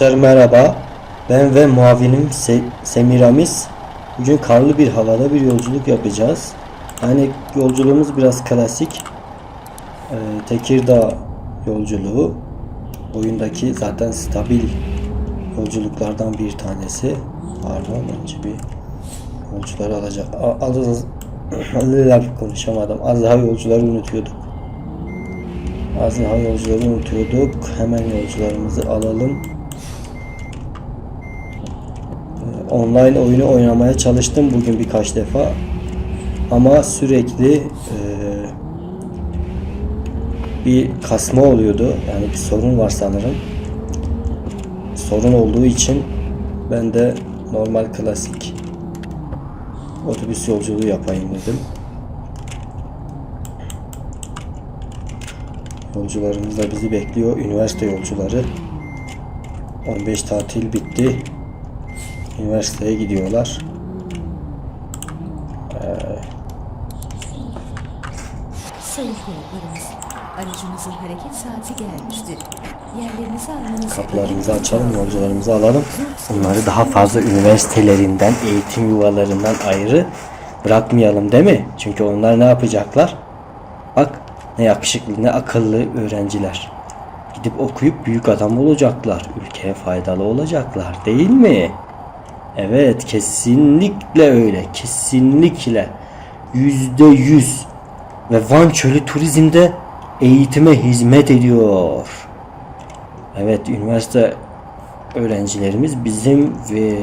Arkadaşlar merhaba. Ben ve muavinim Se- Semiramis bugün karlı bir havada bir yolculuk yapacağız. Yani yolculuğumuz biraz klasik. Ee, Tekirdağ yolculuğu. Oyundaki zaten stabil yolculuklardan bir tanesi. Pardon önce bir yolcuları alacak. Az az konuşamadım. Az daha yolcuları unutuyorduk. Az daha yolcuları unutuyorduk. Hemen yolcularımızı alalım online oyunu oynamaya çalıştım bugün birkaç defa. Ama sürekli e, bir kasma oluyordu. Yani bir sorun var sanırım. Sorun olduğu için ben de normal klasik otobüs yolculuğu yapayım dedim. Yolcularımız da bizi bekliyor. Üniversite yolcuları. 15 tatil bitti Üniversiteye gidiyorlar. Sayın konuklarımız, aracımızın hareket saati gelmiştir. Yerlerinizi almanız Kapılarımızı açalım, yolcularımızı alalım. Onları daha fazla üniversitelerinden, eğitim yuvalarından ayrı bırakmayalım değil mi? Çünkü onlar ne yapacaklar? Bak ne yakışıklı, ne akıllı öğrenciler. Gidip okuyup büyük adam olacaklar. Ülkeye faydalı olacaklar değil mi? Evet kesinlikle öyle. Kesinlikle. Yüzde yüz. Ve Van Çölü turizmde eğitime hizmet ediyor. Evet üniversite öğrencilerimiz bizim ve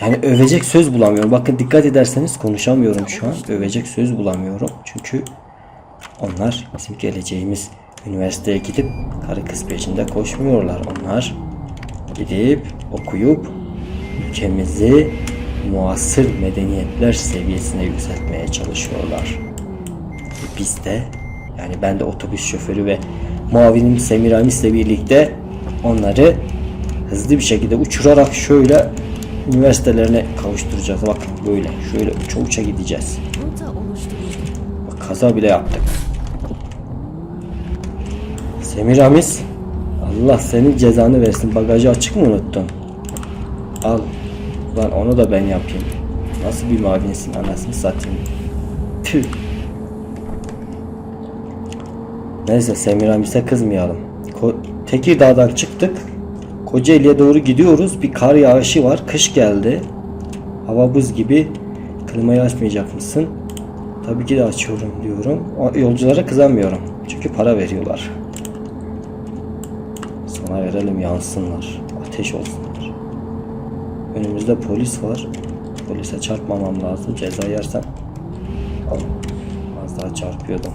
yani övecek söz bulamıyorum. Bakın dikkat ederseniz konuşamıyorum şu an. Övecek söz bulamıyorum. Çünkü onlar bizim geleceğimiz. Üniversiteye gidip karı kız peşinde koşmuyorlar. Onlar gidip okuyup ülkemizi muasır medeniyetler seviyesine yükseltmeye çalışıyorlar. Biz de yani ben de otobüs şoförü ve muavinim Semiramis'le birlikte onları hızlı bir şekilde uçurarak şöyle üniversitelerine kavuşturacağız. Bakın böyle şöyle uça uça gideceğiz. Bak kaza bile yaptık. Semiramis Allah senin cezanı versin. Bagajı açık mı unuttun? Al. Lan onu da ben yapayım. Nasıl bir mavinsin anasını satayım. Tüh. Neyse Semiramis'e kızmayalım. Ko- Tekirdağ'dan çıktık. Kocaeli'ye doğru gidiyoruz. Bir kar yağışı var. Kış geldi. Hava buz gibi. Klimayı açmayacak mısın? Tabii ki de açıyorum diyorum. Yolculara kızamıyorum. Çünkü para veriyorlar. Sana verelim yansınlar. Ateş olsunlar. Önümüzde polis var. Polise çarpmamam lazım. Ceza yersem. Az daha çarpıyordum.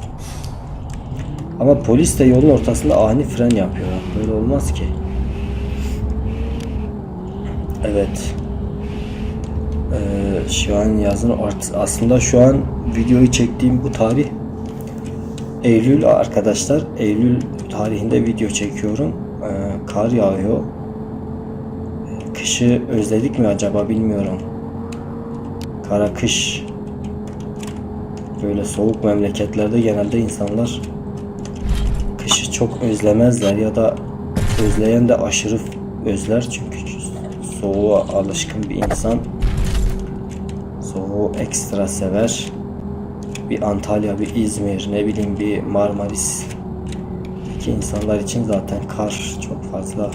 Ama polis de yolun ortasında ani fren yapıyor. Böyle olmaz ki. Evet. Ee, şu an yazın aslında şu an videoyu çektiğim bu tarih Eylül arkadaşlar. Eylül tarihinde video çekiyorum. Kar yağıyor. Kışı özledik mi acaba bilmiyorum. Kara kış böyle soğuk memleketlerde genelde insanlar kışı çok özlemezler ya da özleyen de aşırı özler çünkü soğuğa alışkın bir insan soğuğu ekstra sever. Bir Antalya, bir İzmir, ne bileyim bir Marmaris ki insanlar için zaten kar çok fazla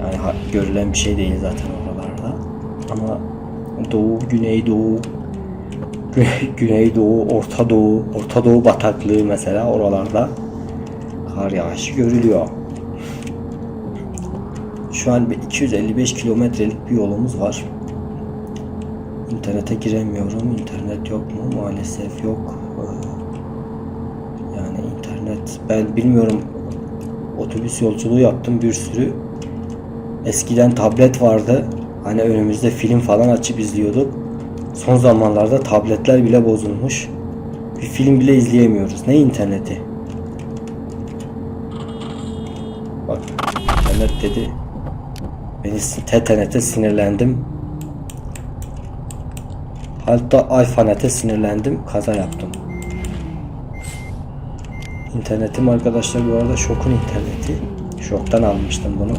yani görülen bir şey değil zaten oralarda. Ama Doğu, Güneydoğu, Gü- Güneydoğu, Orta Doğu, Orta Doğu bataklığı mesela oralarda kar yağışı görülüyor. Şu an bir 255 kilometrelik bir yolumuz var. İnternete giremiyorum. İnternet yok mu? Maalesef yok. Ee, Yani internet ben bilmiyorum. Otobüs yolculuğu yaptım bir sürü. Eskiden tablet vardı. Hani önümüzde film falan açıp izliyorduk. Son zamanlarda tabletler bile bozulmuş. Bir film bile izleyemiyoruz. Ne interneti? Bak internet dedi. Beni tetenete sinirlendim. Hatta Alfanet'e sinirlendim. Kaza yaptım. İnternetim arkadaşlar bu arada Şok'un interneti. Şok'tan almıştım bunu.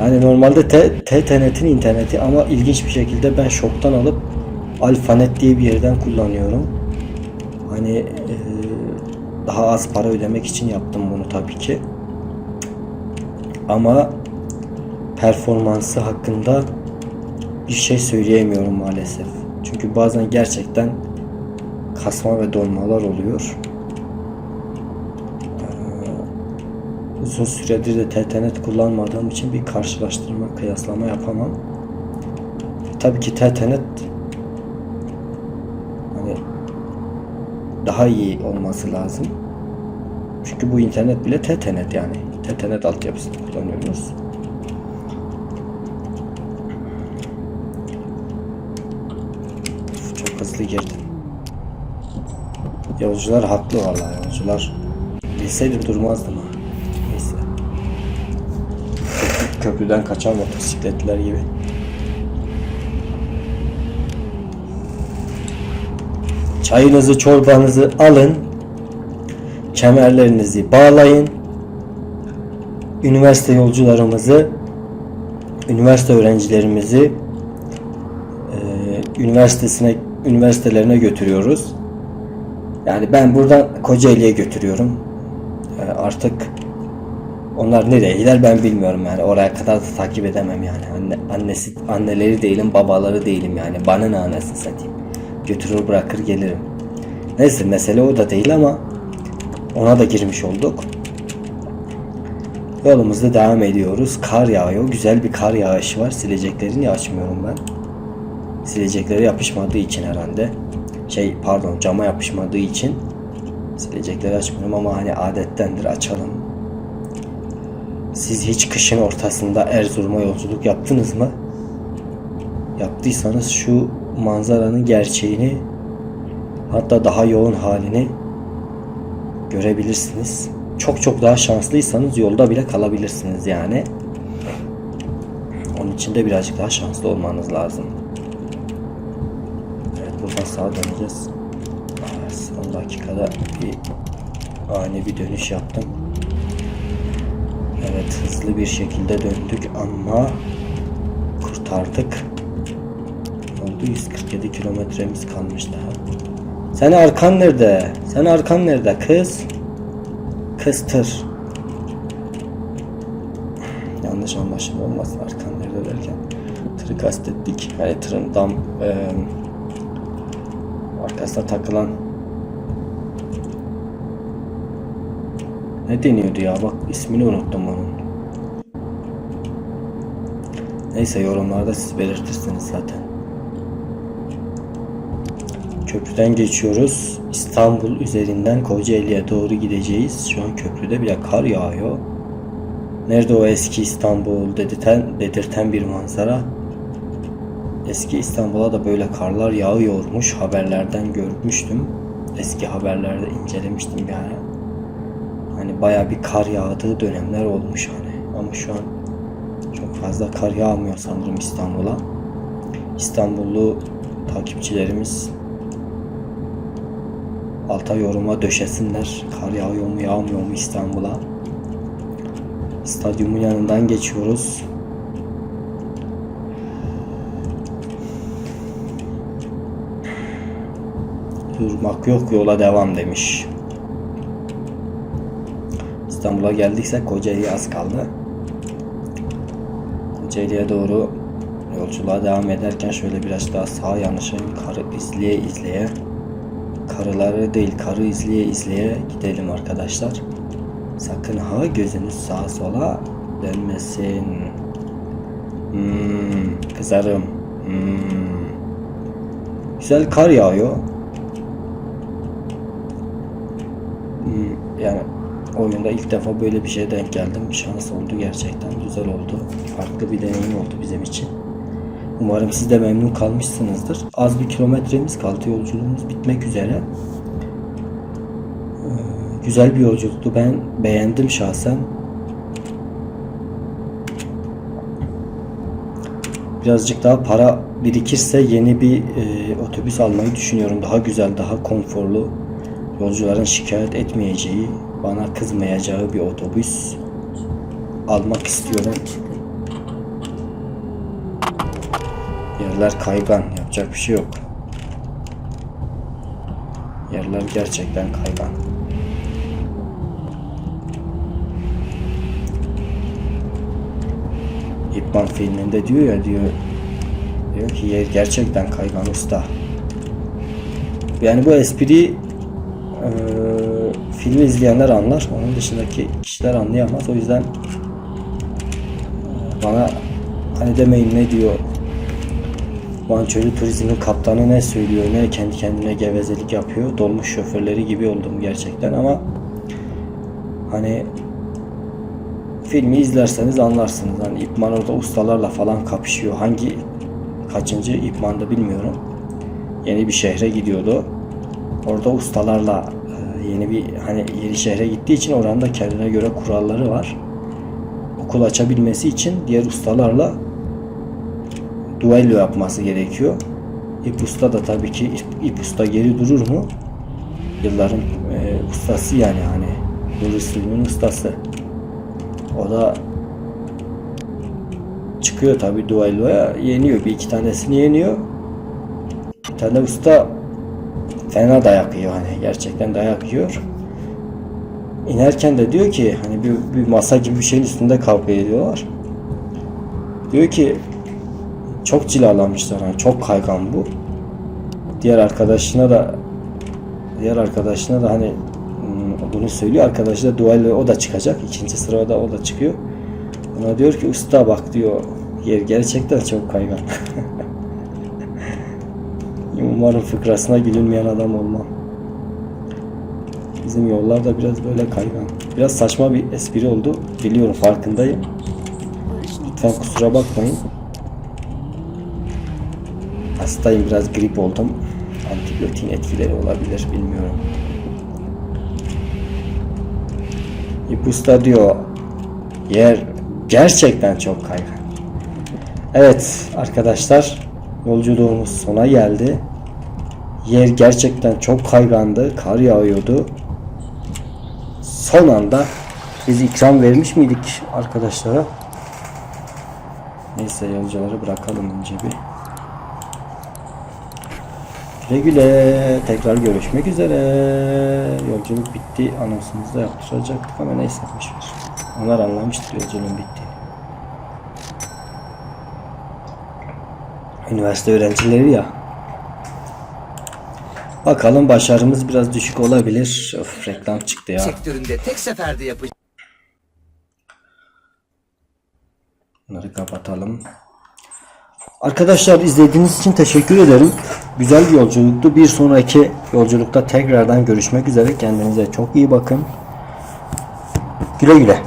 Yani normalde TTNet'in interneti ama ilginç bir şekilde ben Şok'tan alıp Alfanet diye bir yerden kullanıyorum. Hani eee, daha az para ödemek için yaptım bunu tabii ki. Ama performansı hakkında bir şey söyleyemiyorum maalesef. Çünkü bazen gerçekten kasma ve donmalar oluyor. Uzun süredir de TTNet kullanmadığım için bir karşılaştırma, kıyaslama yapamam. Tabii ki TTNet hani daha iyi olması lazım. Çünkü bu internet bile TTNet yani. TTNet altyapısını kullanıyoruz. Çok hızlı girdim. Yolcular haklı vallahi yolcular. Bilseydim durmazdım ha. Neyse. Köprü- Köprüden kaçan motosikletler gibi. Çayınızı, çorbanızı alın. Kemerlerinizi bağlayın. Üniversite yolcularımızı, üniversite öğrencilerimizi e, üniversitesine, üniversitelerine götürüyoruz. Yani ben buradan Kocaeli'ye götürüyorum. E, artık onlar nereye gider ben bilmiyorum yani. Oraya kadar da takip edemem yani. Anne, annesi, anneleri değilim, babaları değilim yani. Bana ne anasını satayım. Götürür bırakır gelirim. Neyse mesele o da değil ama ona da girmiş olduk. Yolumuzda devam ediyoruz. Kar yağıyor. Güzel bir kar yağışı var. Sileceklerini açmıyorum ben. Silecekleri yapışmadığı için herhalde. Şey pardon cama yapışmadığı için silecekleri açmıyorum ama hani adettendir açalım. Siz hiç kışın ortasında Erzurum'a yolculuk yaptınız mı? Yaptıysanız şu manzaranın gerçeğini hatta daha yoğun halini görebilirsiniz. Çok çok daha şanslıysanız yolda bile kalabilirsiniz yani. Onun için de birazcık daha şanslı olmanız lazım. Evet buradan sağa döneceğiz. Son dakikada bir ani bir dönüş yaptım. Evet hızlı bir şekilde döndük ama kurtardık. Oldu 147 kilometremiz kalmış daha. Sen arkan nerede? Sen arkan nerede kız? Kız tır. Yanlış anlaşılma olmasın arkan nerede derken. Tırı kastettik. Yani tırın dam eee arkasına takılan ne deniyordu ya bak ismini unuttum onun. Neyse yorumlarda siz belirtirsiniz zaten. Köprüden geçiyoruz. İstanbul üzerinden Kocaeli'ye doğru gideceğiz. Şu an köprüde bile kar yağıyor. Nerede o eski İstanbul dedirten, dedirten bir manzara. Eski İstanbul'a da böyle karlar yağıyormuş. Haberlerden görmüştüm. Eski haberlerde incelemiştim ara. Hani baya bir kar yağdığı dönemler olmuş hani. Ama şu an çok fazla kar yağmıyor sanırım İstanbul'a. İstanbullu takipçilerimiz alta yoruma döşesinler. Kar yağıyor mu yağmıyor mu İstanbul'a. Stadyumun yanından geçiyoruz. Durmak yok yola devam demiş. İstanbul'a geldikse Kocaeli'ye az kaldı. Kocaeli'ye doğru yolculuğa devam ederken şöyle biraz daha sağa yanaşayım. Karı izleye izleye. Karıları değil karı izleye izleye gidelim arkadaşlar. Sakın ha gözünüz sağa sola dönmesin. Hmm, kızarım. Hmm. Güzel kar yağıyor. Hmm, yani oyunda ilk defa böyle bir şeye denk geldim. Şans oldu gerçekten. Güzel oldu. Farklı bir deneyim oldu bizim için. Umarım siz de memnun kalmışsınızdır. Az bir kilometremiz kaldı. Yolculuğumuz bitmek üzere. Ee, Güzel bir yolculuktu. Ben beğendim şahsen. Birazcık daha para birikirse yeni bir e, otobüs almayı düşünüyorum. Daha güzel, daha konforlu, yolcuların şikayet etmeyeceği, bana kızmayacağı bir otobüs almak istiyorum. Yerler kaygan, yapacak bir şey yok. Yerler gerçekten kaygan. İpman filminde diyor ya diyor diyor ki yer gerçekten kaygan usta. Yani bu espriyi eee filmi izleyenler anlar. Onun dışındaki kişiler anlayamaz. O yüzden eee, bana hani demeyin ne diyor Van Çölü Turizm'in kaptanı ne söylüyor ne kendi kendine gevezelik yapıyor. Dolmuş şoförleri gibi oldum gerçekten ama hani filmi izlerseniz anlarsınız. Hani İpman orada ustalarla falan kapışıyor. Hangi kaçıncı İpman'da bilmiyorum. Yeni bir şehre gidiyordu. Orada ustalarla e, yeni bir hani yeni şehre gittiği için oranın da kendine göre kuralları var. Okul açabilmesi için diğer ustalarla duello yapması gerekiyor. İp usta da tabii ki ip, ip usta geri durur mu? Yılların e, ustası yani hani Nuri Sülü'nün ustası. O da çıkıyor tabii duelloya yeniyor. Bir iki tanesini yeniyor. Bir tane usta fena dayak yiyor hani gerçekten dayak yiyor. İnerken de diyor ki hani bir, bir masa gibi bir şeyin üstünde kavga ediyorlar. Diyor ki çok cilalamışlar hani çok kaygan bu. Diğer arkadaşına da diğer arkadaşına da hani hmm, bunu söylüyor. Arkadaşı da duello o da çıkacak. İkinci sırada o da çıkıyor. Ona diyor ki usta bak diyor yer gerçekten çok kaygan. Umarım fıkrasına gülünmeyen adam olmam. Bizim yollar da biraz böyle kaygan. Biraz saçma bir espri oldu. Biliyorum farkındayım. Lütfen kusura bakmayın. Hastayım biraz grip oldum. Antibiyotin etkileri olabilir bilmiyorum. İpusta diyor yer gerçekten çok kaygan. Evet arkadaşlar yolculuğumuz sona geldi. Yer gerçekten çok kaygandı. Kar yağıyordu. Son anda biz ikram vermiş miydik arkadaşlara? Neyse yolcuları bırakalım önce bir. Güle güle. Tekrar görüşmek üzere. Yolculuk bitti. Anonsumuzu da yaptıracaktık ama neyse boşver. Onlar anlamıştır yolculuğun bittiğini. Üniversite öğrencileri ya. Bakalım başarımız biraz düşük olabilir. Of reklam çıktı ya. sektöründe tek seferde yapacak Bunları kapatalım. Arkadaşlar izlediğiniz için teşekkür ederim. Güzel bir yolculuktu. Bir sonraki yolculukta tekrardan görüşmek üzere. Kendinize çok iyi bakın. Güle güle.